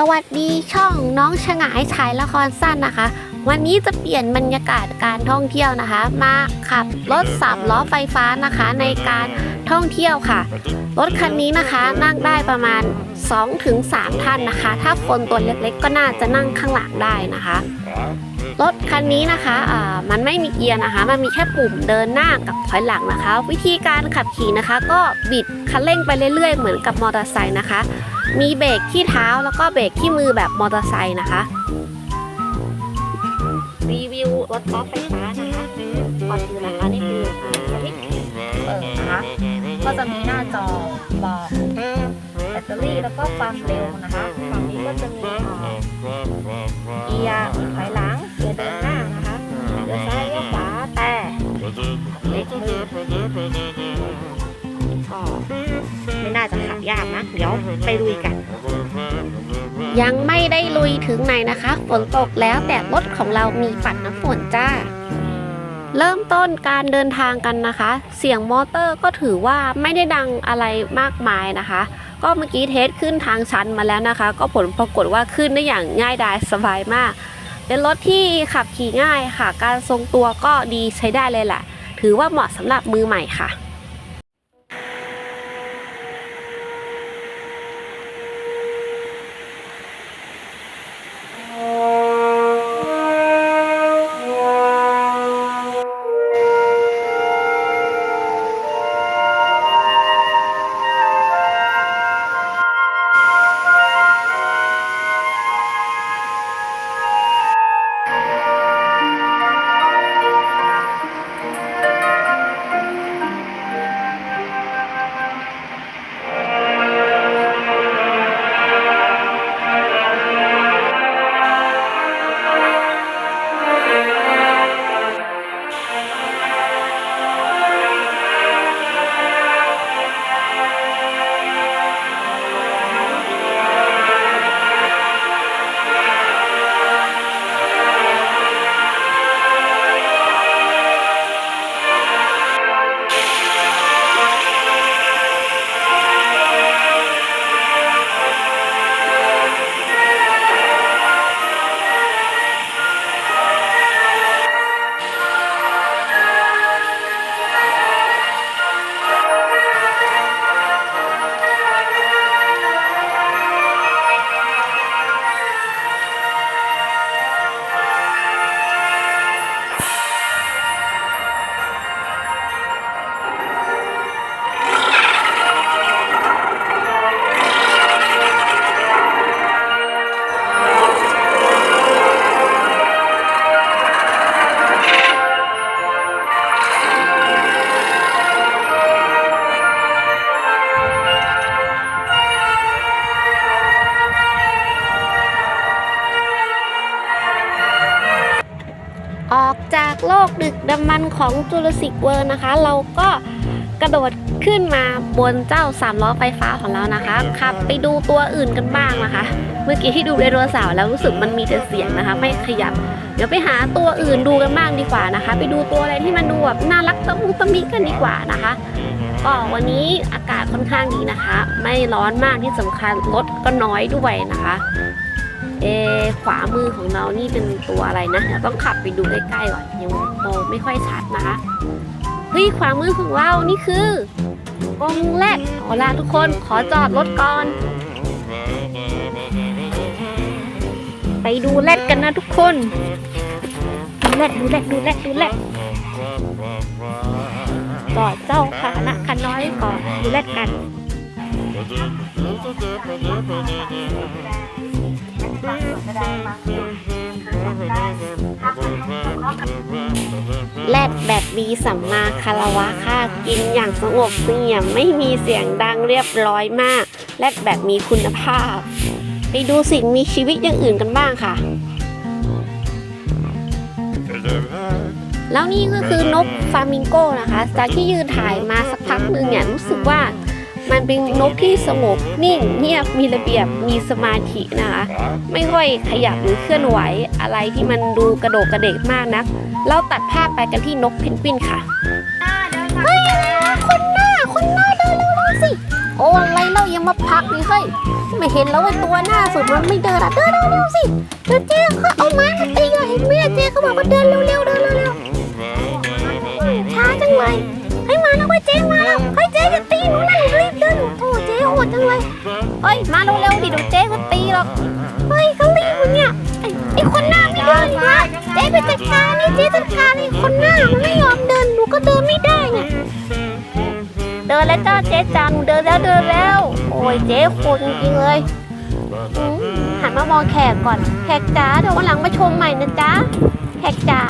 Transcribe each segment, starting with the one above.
สวัสดีช่องน้องฉงายฉายละครสั้นนะคะ วันนี้จะเปลี่ยนบรรยากาศการท่องเที่ยวนะคะ มาขับรถสามล้อไฟฟ้านะคะ ในการท่องเที่ยวค่ะ รถคันนี้นะคะนั่งได้ประมาณ 2-3 ท่านนะคะ ถ้าคนตัวเล็กๆ ก็น่าจะนั่งข้างหลังได้นะคะรถคันนี้นะคะอ่ามันไม่มีเกียร์นะคะ มันมีแค่ปุ่มเดินหน้ากับถอยหลังนะคะ วิธีการขับขี่นะคะ ก็บิดคันเร่งไปเรื่อยๆ เหมือนกับมอเตอร์ไซค์นะคะ มีเบรกที่เท้าแล้วก็เบรกที่มือแบบมอเตอร์ไซค์นะคะ รีวิวรถล้อไฟฟ้านะคะก่อนอื่นนะคะนี่คืออ่าสวิตเปิดนะคะก็จะมีหน้าจอบอกแบตเตอรี่แล้วก็ความเร็วนะคะฝั่งนี้ก็จะมีเอ่อเกียร์ถอยหลังเกียร์เดินหน้านะคะเลี้ยวซ้ายเลี้ยวขวาแต่เล็กมือก็ไม่น่าจะ ยากนะ เดี๋ยวไปลุยกัน ยังไม่ได้ลุยถึงไหนนะคะ ฝนตกแล้วแต่รถของเรามีปัดน้ำฝนจ้า เริ่มต้นการเดินทางกันนะคะ เสียงมอเตอร์ก็ถือว่าไม่ได้ดังอะไรมากมายนะคะ ก็เมื่อกี้เทสขึ้นทางชันมาแล้วนะคะ ก็ผลปรากฏว่าขึ้นได้อย่างง่ายดายสบายมาก เป็นรถที่ขับขี่ง่ายค่ะ การทรงตัวก็ดีใช้ได้เลยแหละ ถือว่าเหมาะสำหรับมือใหม่ค่ะ โลกดึกดำบรรพ์ของจูราสสิกเวิร์นะคะ เราก็กระโดดขึ้นมาบนเจ้าสามล้อไฟฟ้าของเรานะคะขับไปดูตัวอื่นกันบ้างนะคะ เมื่อกี้ที่ดูไดโนเสาร์แล้วรู้สึกมันมีแต่เสียงนะคะ ไม่ขยับ เดี๋ยวไปหาตัวอื่นดูกันบ้างดีกว่านะคะ ไปดูตัวอะไรที่มันดูแบบน่ารักตะมุตะมิกันดีกว่านะคะก็วันนี้อากาศค่อนข้างดีนะคะ ไม่ร้อนมากที่สำคัญรถก็น้อยด้วยนะคะ เอขวามือของเรานี่เป็นตัวอะไรนะเดี๋ยวต้องขับไปดูใกล้ๆก่อนยังมองไม่ค่อยชัดนะคะเฮ้ยขวามือของเรานี่คือกรงแรดเอาละทุกคนขอจอดรถก่อน ไปดูแรดกันนะทุกคน ดูแรดดูแรดดูแรดดูแรดจอดเจ้าพานะคันน้อยก่อนดูแรดกัน แลดแบบมีสัมมาคารวะค่ะกินอย่างสงบเสงี่ยมไม่มีเสียงดังเรียบร้อยมาก แลดแบบมีคุณภาพ ไปดูสิ่งมีชีวิตอย่างอื่นกันบ้างค่ะ แล้วนี่ก็คือนกฟามิงโกนะคะ จากที่ยืนถ่ายมาสักพักหนึ่งเนี่ยรู้สึกว่า มันเป็นนกที่สงบนิ่งเงียบมีระเบียบมีสมาธินะคะไม่ค่อยขยับหรือเคลื่อนไหวอะไรที่มันดูกระโดดกระเดกมากนัก เราตัดภาพไปกันที่นกเพนกวินค่ะเฮ้ยคนหน้าคนหน้าเดินเร็วๆสิโอ้อะไรเรายังมาพักดิเฮ้ยไม่เห็นแล้วว่าตัวหน้าสุดมันไม่เดินอะเดินเร็วๆสิเดี๋ยวเจ๊เขาเอาไม้มาตีอะเห็นไหมอะเจ๊เขาบอกว่าเดินเร็วๆเดิน ฮ้ย มาเร็วๆดิเดี๋ยวเจ๊ก็ตีหรอก เฮ้ยเขารีบมันเนี่ยไอ้ไอ้คนหน้าไม่เดินอีกแล้วเจ๊ไปจัดการนี่เจ๊จัดการไอ้คนหน้ามันไม่ยอมเดินหนูก็เดินไม่ได้เนี่ยเดินแล้วจ้าเจ๊จังเดินแล้วเดินแล้ว โอ้ยเจ๊คตรจริงเลยอืมหันมามองแขกก่อนแขกจ๋าเดี๋ยววันหลังมาชมใหม่นะจ๊ะแขกจ๋า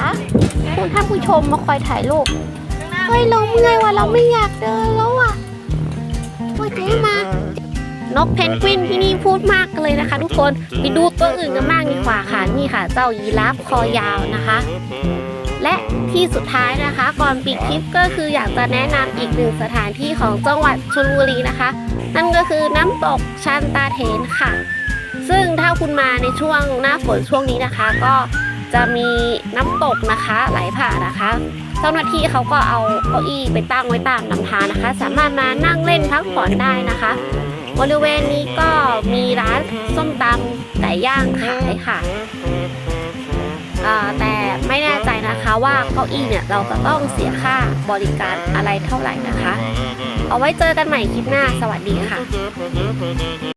คุณท่านผู้ชมมาคอยถ่ายรูปเฮ้ยเราเมื่อยว่ะเราไม่อยากเดินแล้ว นกเพนกวินที่นี่พูดมากเลยนะคะ ทุกคนไปดูตัวอื่นกันบ้างดีกว่าค่ะนี่ค่ะ เจ้ายีราฟคอยาวนะคะ และที่สุดท้ายนะคะ ก่อนปิดคลิปก็คืออยากจะแนะนำอีกหนึ่งสถานที่ของจังหวัดชลบุรีนะคะ นั่นก็คือน้ำตกชันตาเถนค่ะ ซึ่งถ้าคุณมาในช่วงหน้าฝนช่วงนี้นะคะ ก็จะมีน้ำตกนะคะไหลผ่านนะคะเจ้าหน้าที่เขาก็เอาเก้าอี้ไปตั้งไว้ตามลำธารนะคะ สามารถมานั่งเล่นพักผ่อนได้นะคะ บริเวณนี้ก็มีร้านส้มตำไก่ย่างขายค่ะแต่ไม่แน่ใจนะคะว่าเก้าอี้เนี่ยเราจะต้องเสียค่าบริการอะไรเท่าไหร่นะคะ เอาไว้เจอกันใหม่คลิปหน้าสวัสดีค่ะ